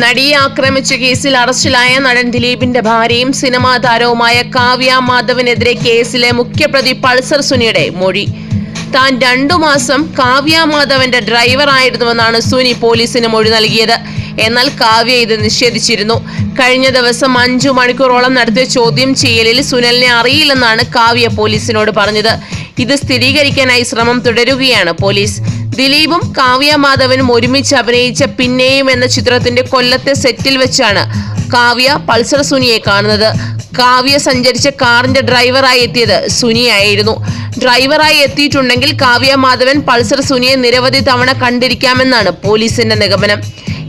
നടിയെ ആക്രമിച്ച കേസിൽ അറസ്റ്റിലായ നടൻ ദിലീപിന്റെ ഭാര്യയും സിനിമാ താരവുമായ കാവ്യ മാധവനെതിരെ കേസിലെ മുഖ്യപ്രതി പൾസർ സുനിയുടെ മൊഴി. താൻ രണ്ടു മാസം കാവ്യ മാധവന്റെ ഡ്രൈവറായിരുന്നുവെന്നാണ് സുനി പോലീസിന് മൊഴി നൽകിയത്. എന്നാൽ കാവ്യ ഇത് നിഷേധിച്ചിരുന്നു. കഴിഞ്ഞ ദിവസം അഞ്ചു മണിക്കൂറോളം നടത്തിയ ചോദ്യം ചെയ്യലിൽ സുനലിനെ അറിയില്ലെന്നാണ് കാവ്യ പോലീസിനോട് പറഞ്ഞത്. ഇത് സ്ഥിരീകരിക്കാനായി ശ്രമം തുടരുകയാണ് പോലീസ്. ദിലീപും കാവ്യ മാധവനും ഒരുമിച്ച് അഭിനയിച്ച പിന്നെയും എന്ന ചിത്രത്തിന്റെ കൊല്ലത്തെ സെറ്റിൽ വെച്ചാണ് കാവ്യ പൾസർ സുനിയെ കാണുന്നത്. കാവ്യ സഞ്ചരിച്ച കാറിന്റെ ഡ്രൈവറായി എത്തിയത് സുനിയായിരുന്നു. ഡ്രൈവറായി എത്തിയിട്ടുണ്ടെങ്കിൽ കാവ്യ മാധവൻ പൾസർ സുനിയെ നിരവധി തവണ കണ്ടിരിക്കാമെന്നാണ് പോലീസിന്റെ നിഗമനം.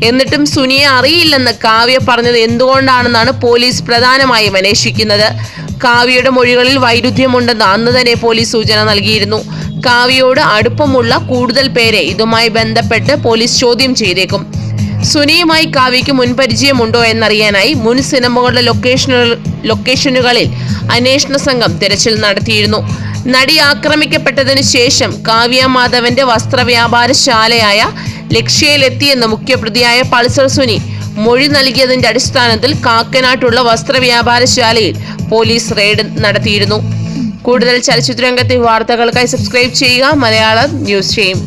എന്നിട്ടും സുനിയെ അറിയില്ലെന്ന് കാവ്യ പറഞ്ഞത് എന്തുകൊണ്ടാണെന്നാണ് പോലീസ് പ്രധാനമായും അന്വേഷിക്കുന്നത്. കാവ്യയുടെ മൊഴികളിൽ വൈരുദ്ധ്യമുണ്ടെന്ന് അന്ന് തന്നെ പോലീസ് സൂചന നൽകിയിരുന്നു. കാവ്യയോട് അടുപ്പമുള്ള കൂടുതൽ പേരെ ഇതുമായി ബന്ധപ്പെട്ട് പോലീസ് ചോദ്യം ചെയ്തേക്കും. സുനിയുമായി കാവ്യയ്ക്ക് മുൻപരിചയമുണ്ടോ എന്നറിയാനായി മുൻ സിനിമകളുടെ ലൊക്കേഷനുകൾ ലൊക്കേഷനുകളിൽ അന്വേഷണ സംഘം തിരച്ചിൽ നടത്തിയിരുന്നു. നടി ആക്രമിക്കപ്പെട്ടതിന് ശേഷം കാവ്യ മാധവന്റെ വസ്ത്രവ്യാപാരശാലയായ ലക്ഷ്യയിലെത്തിയെന്ന് മുഖ്യപ്രതിയായ പൾസർ സുനി മൊഴി നൽകിയതിന്റെ അടിസ്ഥാനത്തിൽ കാക്കനാട്ടുള്ള വസ്ത്രവ്യാപാരശാലയിൽ പോലീസ് റെയ്ഡ് നടത്തിയിരുന്നു. കൂടുതൽ ചലച്ചിത്രരംഗത്തെ വാർത്തകൾക്കായി സബ്സ്ക്രൈബ് ചെയ്യുക. Malayalam news stream